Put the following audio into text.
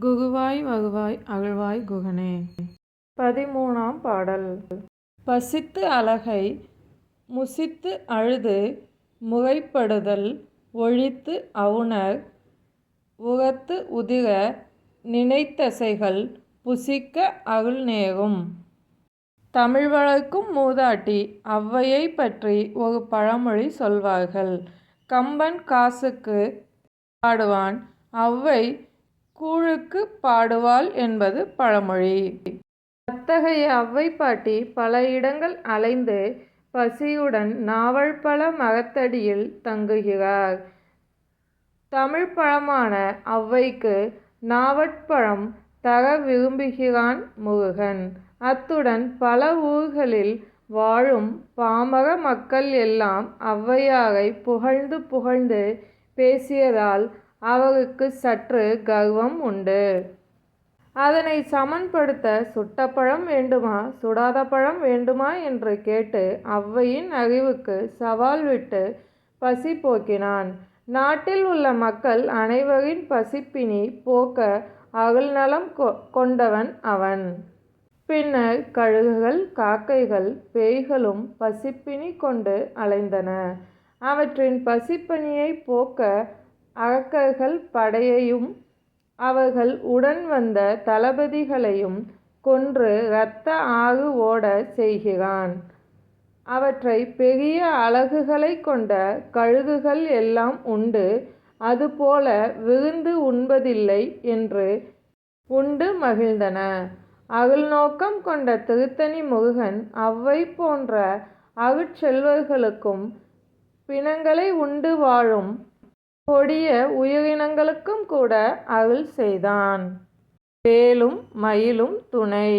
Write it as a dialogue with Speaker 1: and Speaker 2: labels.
Speaker 1: குகுவாய் வகுவாய் அகழ்வாய் குகனே. பதிமூணாம் பாடல். பசித்து அலகை முசித்து அழுது முகைப்படுதல் ஒழித்து அவுணர் உகத்து உதிர நினைத்தசைகள் புசிக்க அகழ்நேரும் தமிழ் வளர்க்கும் மூதாட்டி ஔவையைப் பற்றி ஒரு பழமொழி சொல்வார்கள். கம்பன் காசுக்கு பாடுவான். ஔவை கூழுக்கு பாடுவாள் என்பது பழமொழி. அத்தகைய ஔவை பாட்டி பல இடங்கள் அலைந்து பசியுடன் நாவல்பழ மரத்தடியில் தங்குகிறார். தமிழ் பழமான அவ்வைக்கு நாவற்பழம் தர விரும்புகிறான் முருகன். அத்துடன் பல ஊர்களில் வாழும் பாமர மக்கள் எல்லாம் ஔவையாரை புகழ்ந்து புகழ்ந்து பேசியதால் அவருக்கு சற்று கர்வம் உண்டு. அதனை சமன்படுத்த சுட்ட பழம் வேண்டுமா சுடாத பழம் வேண்டுமா என்று கேட்டு அவ்வையின் அறிவுக்கு சவால் விட்டு பசி போக்கினான். நாட்டில் உள்ள மக்கள் அனைவரின் பசிப்பினி போக்க அருள்நலம் கொண்டவன் அவன். பின்னர் கழுகுகள் காக்கைகள் பேய்களும் பசிப்பினி கொண்டு அலைந்தன. அவற்றின் பசிப்பனியை போக்க அரக்கர்கள் படையையும் அவர்கள் உடன் வந்த தளபதிகளையும் கொன்று இரத்த ஆறு ஓட செய்கிறான். அவற்றை பெரிய அலகுகளை கொண்ட கழுகுகள் எல்லாம் உண்டு. அதுபோல விருந்து உண்பதில்லை என்று உண்டு மகிழ்ந்தன. அகழ்நோக்கம் கொண்ட திருத்தணி முருகன் அவ்வை போன்ற அருட்செல்வர்களுக்கும் பிணங்களை உண்டு வாழும் கொடிய உயிரினங்களுக்கும் கூட அருள் செய்தான். வேலும் மயிலும் துணை.